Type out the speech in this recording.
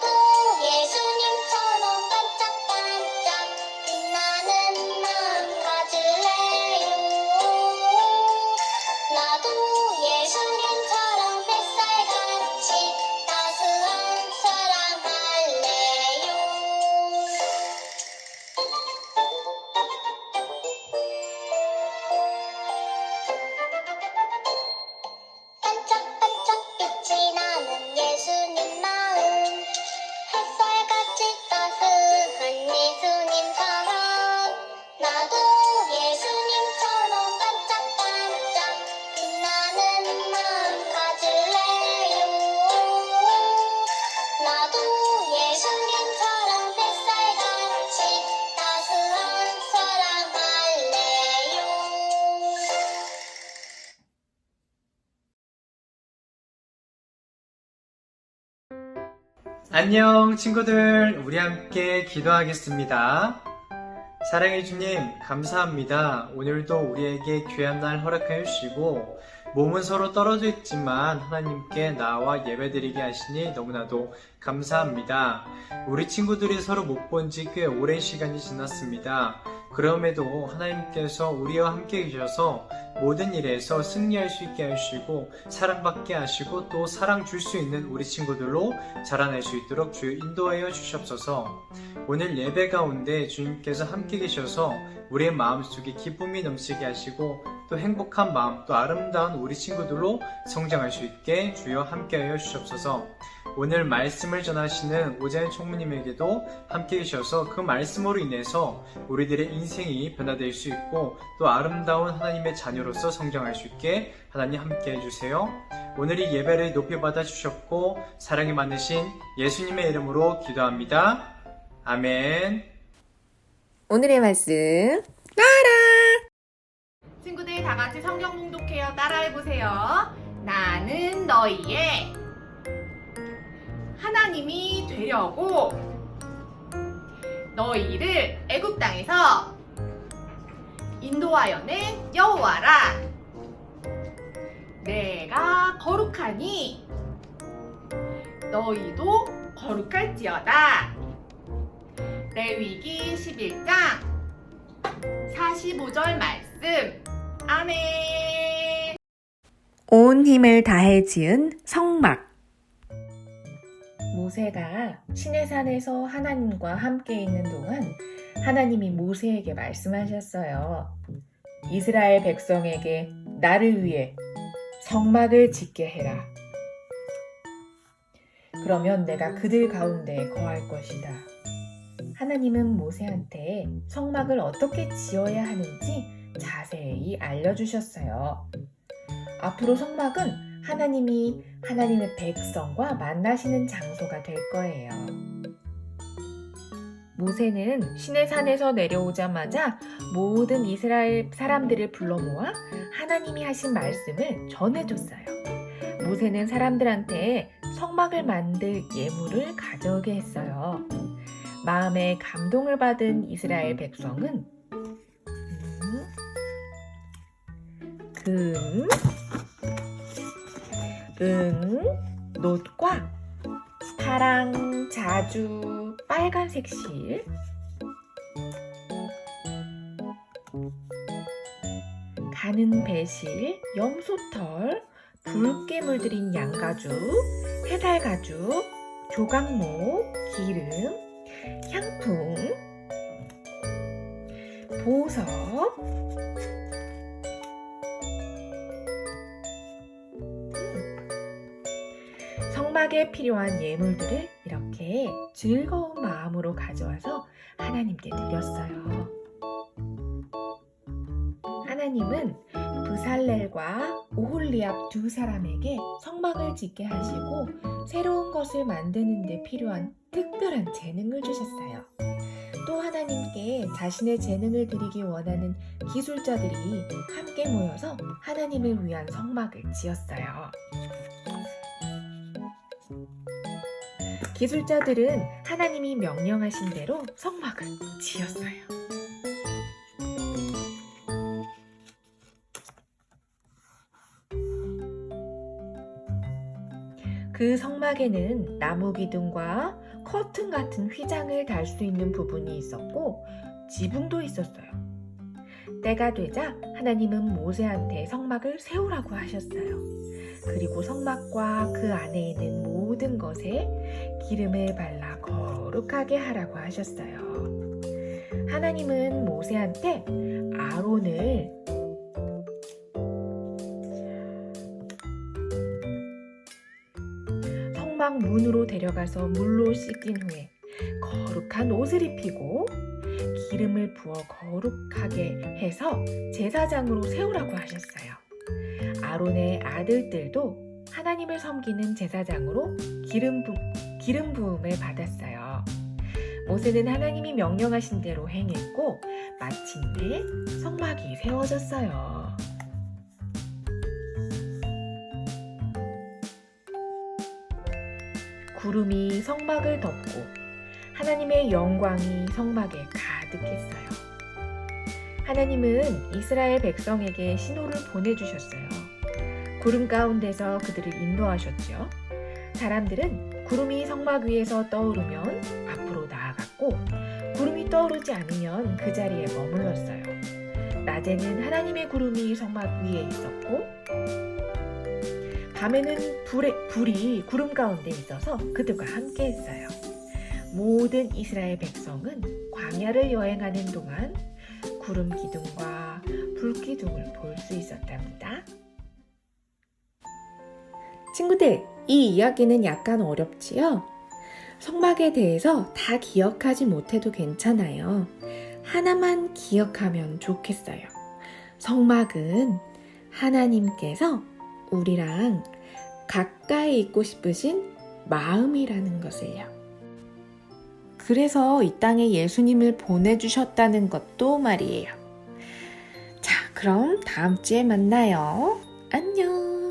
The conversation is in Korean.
Bye. 안녕 친구들. 우리 함께 기도하겠습니다. 사랑해 주님 감사합니다. 오늘도 우리에게 귀한 날 허락하여 주시고 몸은 서로 떨어져 있지만 하나님께 나와 예배드리게 하시니 너무나도 감사합니다 우리 친구들이 서로 못 본 지 꽤 오랜 시간이 지났습니다 그럼에도 하나님께서 우리와 함께 계셔서 모든 일에서 승리할 수 있게 하시고 사랑받게 하시고 또 사랑 줄 수 있는 우리 친구들로 자라날 수 있도록 주여 인도하여 주시옵소서. 오늘 예배 가운데 주님께서 함께 계셔서 우리의 마음속에 기쁨이 넘치게 하시고 또 행복한 마음 또 아름다운 우리 친구들로 성장할 수 있게 주여 함께하여 주시옵소서. 오늘 말씀을 전하시는 오자연 총무님에게도 함께 계셔서 그 말씀으로 인해서 우리들의 인생이 변화될 수 있고 또 아름다운 하나님의 자녀로서 성장할 수 있게 하나님 함께 해주세요. 오늘 이 예배를 높이 받아 주셨고 사랑이 많으신 예수님의 이름으로 기도합니다. 아멘. 오늘의 말씀 친 다 같이 성경 봉독해요. 따라해 보세요. 나는 너희의 하나님이 되려고 너희를 애굽 땅에서 인도하여낸 여호와라. 내가 거룩하니 너희도 거룩할지어다. 레위기 11장 45절 말씀. 아멘. 온 힘을 다해 지은 성막 모세가 시내산에서 하나님과 함께 있는 동안 하나님이 모세에게 말씀하셨어요. 이스라엘 백성에게 나를 위해 성막을 짓게 해라. 그러면 내가 그들 가운데 거할 것이다. 하나님은 모세한테 성막을 어떻게 지어야 하는지 자세히 알려주셨어요. 앞으로 성막은 하나님이 하나님의 백성과 만나시는 장소가 될 거예요. 모세는 시내산에서 내려오자마자 모든 이스라엘 사람들을 불러 모아 하나님이 하신 말씀을 전해줬어요. 모세는 사람들한테 성막을 만들 예물을 가져오게 했어요. 마음에 감동을 받은 이스라엘 백성은 금, 은, 놋과 파랑, 자주, 빨간색 실, 가는 배실, 염소털, 붉게 물들인 양가죽, 해달가죽, 조각목, 기름, 향풍, 보석, 성막에 필요한 예물들을 이렇게 즐거운 마음으로 가져와서 하나님께 드렸어요. 하나님은 부살렐과 오홀리압 두 사람에게 성막을 짓게 하시고 새로운 것을 만드는 데 필요한 특별한 재능을 주셨어요. 또 하나님께 자신의 재능을 드리기 원하는 기술자들이 함께 모여서 하나님을 위한 성막을 지었어요. 기술자들은 하나님이 명령하신 대로 성막을 지었어요. 그 성막에는 나무 기둥과 커튼 같은 휘장을 달 수 있는 부분이 있었고 지붕도 있었어요. 때가 되자 하나님은 모세한테 성막을 세우라고 하셨어요. 그리고 성막과 그 안에 있는 모든 것에 기름을 발라 거룩하게 하라고 하셨어요. 하나님은 모세한테 아론을 성막 문으로 데려가서 물로 씻긴 후에 거룩한 옷을 입히고 기름을 부어 거룩하게 해서 제사장으로 세우라고 하셨어요. 아론의 아들들도 하나님을 섬기는 제사장으로 기름, 부, 기름 부음을 받았어요. 모세는 하나님이 명령하신 대로 행했고 마침내 성막이 세워졌어요. 구름이 성막을 덮고 하나님의 영광이 성막에 가득했어요. 하나님은 이스라엘 백성에게 신호를 보내주셨어요. 구름 가운데서 그들을 인도하셨죠. 사람들은 구름이 성막 위에서 떠오르면 앞으로 나아갔고, 구름이 떠오르지 않으면 그 자리에 머물렀어요. 낮에는 하나님의 구름이 성막 위에 있었고, 밤에는 불의, 불이 구름 가운데 있어서 그들과 함께 했어요. 모든 이스라엘 백성은 광야를 여행하는 동안 구름 기둥과 불 기둥을 볼 수 있었답니다. 친구들, 이 이야기는 약간 어렵지요? 성막에 대해서 다 기억하지 못해도 괜찮아요. 하나만 기억하면 좋겠어요. 성막은 하나님께서 우리랑 가까이 있고 싶으신 마음이라는 것을요. 그래서 이 땅에 예수님을 보내주셨다는 것도 말이에요. 자, 그럼 다음 주에 만나요. 안녕.